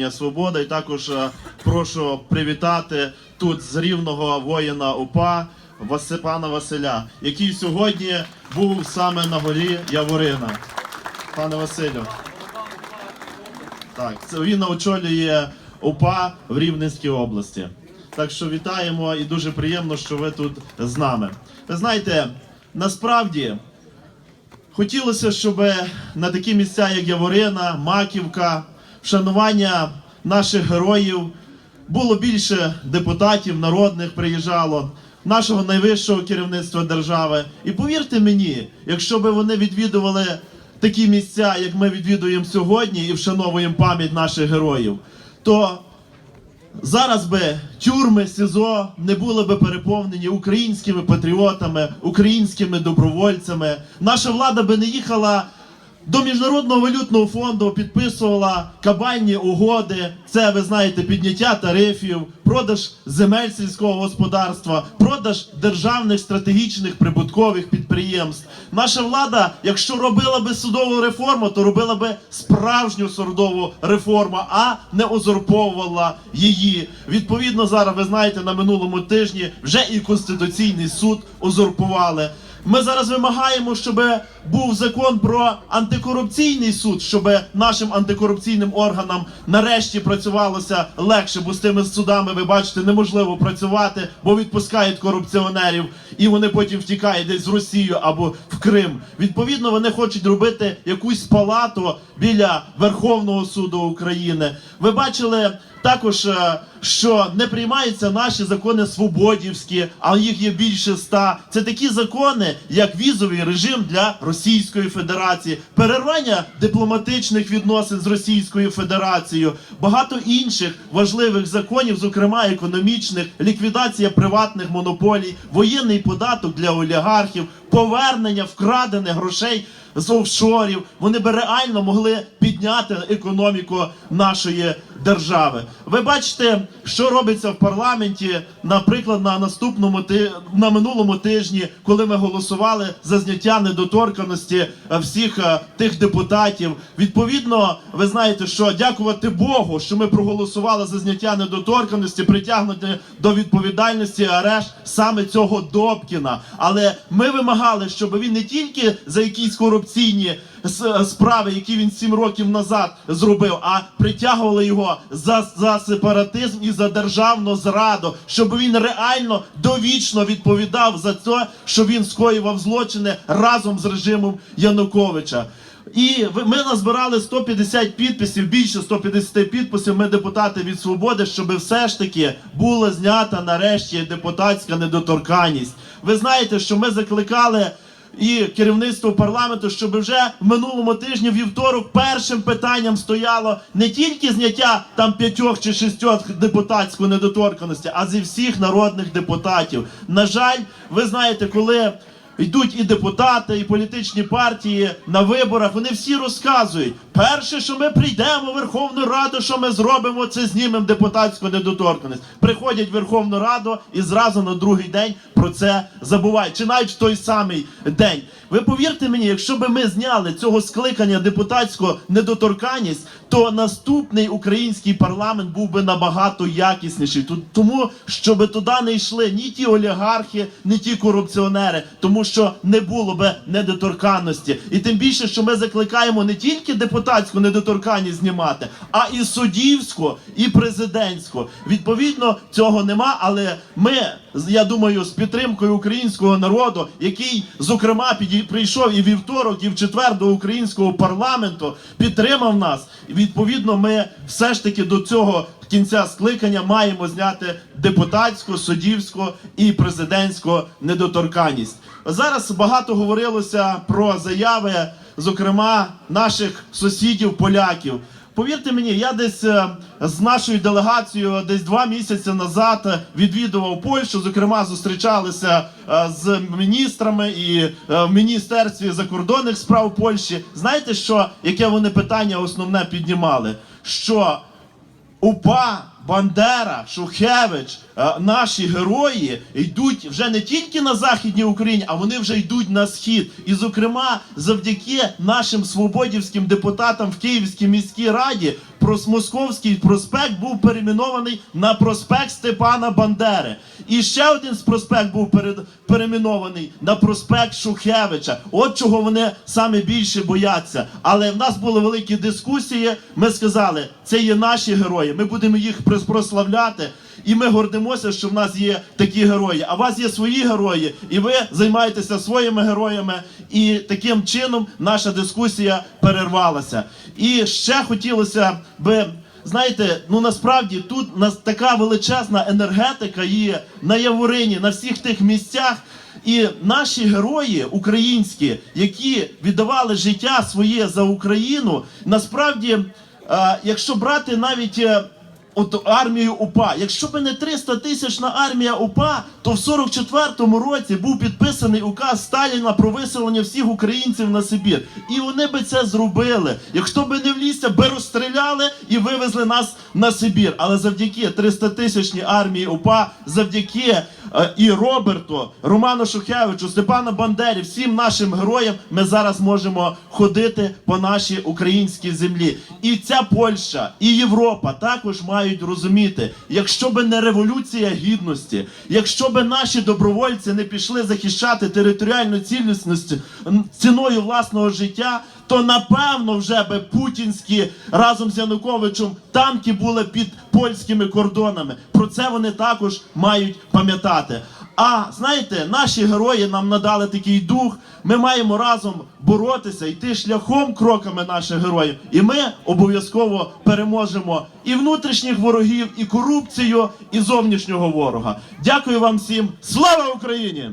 об'єднання Свобода. І також е, прошу привітати тут з рівного воїна УПА пана Василя, який сьогодні був саме на горі Яворина. Пане Василю. Так, це він очолює УПА в Рівненській області. Так що вітаємо і дуже приємно, що ви тут з нами. Ви знаєте, насправді хотілося, щоб на такі місця, як Яворина, Маківка, вшанування наших героїв було більше депутатів народних приїжджало, нашого найвищого керівництва держави. І повірте мені, якщо би вони відвідували такі місця, як ми відвідуємо сьогодні, і вшановуємо пам'ять наших героїв, то Зараз би тюрми СІЗО не були би переповнені українськими патріотами, українськими добровольцями. Наша влада би не їхала до міжнародного валютного фонду, підписувала кабальні угоди. Це ви знаєте, підняття тарифів, продаж земель сільського господарства, продаж державних стратегічних прибуткових підприємств. Наша влада, якщо робила би судову реформу, то робила би справжню судову реформу, а не узурповувала її. Відповідно, зараз ви знаєте, на минулому тижні вже і конституційний суд узурпували. Ми зараз вимагаємо, щоб був закон про антикорупційний суд, щоб нашим антикорупційним органам нарешті працювалося легше, бо з тими судами, ви бачите, неможливо працювати, бо відпускають корупціонерів, і вони потім втікають десь в Росію або в Крим. Відповідно, вони хочуть робити якусь палату біля Верховного суду України. Ви бачили також, е, що не приймаються наші закони свободівські, а їх є більше ста. Це такі закони, як візовий режим для Російської Федерації, перервання дипломатичних відносин з Російською Федерацією, багато інших важливих законів, зокрема економічних, ліквідація приватних монополій, воєнний податок для олігархів, повернення вкрадених грошей з офшорів. Вони би реально могли підняти економіку нашої держави. Ви бачите, що робиться в парламенті, наприклад, на наступному ти на минулому тижні, коли ми голосували за зняття недоторканості е, всіх е, тих депутатів. Відповідно, ви знаєте, що дякувати Богу, що ми проголосували за зняття недоторканості, притягнути до відповідальності арешт саме цього Добкіна. Але ми вимагали, щоб він не тільки за якісь корупційні справи, які він сім років назад зробив, а притягували його за, за сепаратизм і за державну зраду, щоб він реально довічно відповідав за те, що він скоював злочини разом з режимом Януковича. І ми назбирали 150 підписів, більше 150 підписів. Ми депутати від свободи, щоб все ж таки була знята нарешті депутатська недоторканність. Ви знаєте, що ми закликали і керівництво парламенту, щоб вже в минулому тижні вівторок першим питанням стояло не тільки зняття там п'ятьох чи шістьох депутатської недоторканості, а зі всіх народних депутатів. На жаль, ви знаєте, коли йдуть і депутати, і політичні партії на виборах, вони всі розказують. Перше, що ми прийдемо в Верховну Раду, що ми зробимо, це знімемо депутатську недоторканість. Приходять в Верховну Раду і зразу на другий день про це забувають. Чи навіть в той самий день. Ви повірте мені, якщо би ми зняли цього скликання депутатську недоторканність, то наступний український парламент був би набагато якісніший. Тут тому, щоб туди не йшли ні ті олігархи, ні ті корупціонери, тому що не було би недоторканності. І тим більше, що ми закликаємо не тільки депутатську недоторканність знімати, а і суддівську, і президентську. Відповідно, цього нема, але ми, я думаю, з підтримкою українського народу, який, зокрема, прийшов і вівторок, і в четвер до українського парламенту, підтримав нас. Відповідно, ми все ж таки до цього кінця скликання маємо зняти депутатську, суддівську і президентську недоторканність. Зараз багато говорилося про заяви, зокрема, наших сусідів поляків. Повірте мені, я десь е, з нашою делегацією десь два місяці назад е, відвідував Польщу. Зокрема, зустрічалися е, з міністрами і в міністерстві закордонних справ Польщі. Знаєте, що яке вони питання основне піднімали? Що УПА, Бандера, Шухевич, е, наші герої йдуть вже не тільки на західній Україні, а вони вже йдуть на схід. І, зокрема, завдяки нашим свободівським депутатам в Київській міській раді Московський проспект був перейменований на проспект Степана Бандери. І ще один з проспект був перейменований на проспект Шухевича. От чого вони саме більше бояться. Але в нас були великі дискусії. Ми сказали, це є наші герої. Ми будемо їх прославляти. І ми гордимося, що в нас є такі герої. А у вас є свої герої, і ви займаєтеся своїми героями. І таким чином наша дискусія перервалася. І ще хотілося би. Знаєте, ну насправді тут нас така величезна енергетика є на Яворині, на всіх тих місцях. І наші герої українські, які віддавали життя своє за Україну, насправді, е, якщо брати навіть. От армію УПА. Якщо б не 300 тисячна армія УПА, то в 44-му році був підписаний указ Сталіна про виселення всіх українців на Сибір. І вони би це зробили. Якщо би не влізся, би розстріляли і вивезли нас на Сибір. Але завдяки 300 тисячній армії УПА, завдяки і Роберту, Роману Шухевичу, Степану Бандері, всім нашим героям ми зараз можемо ходити по нашій українській землі. І ця Польща, і Європа також мають розуміти, якщо би не революція гідності, якщо би наші добровольці не пішли захищати територіальну цілісність ціною власного життя, то напевно вже би путінські разом з Януковичем танки були під польськими кордонами. Про це вони також мають пам'ятати. А знаєте, наші герої нам надали такий дух. Ми маємо разом боротися, йти шляхом кроками наших героїв, і ми обов'язково переможемо і внутрішніх ворогів, і корупцію, і зовнішнього ворога. Дякую вам всім. Слава Україні!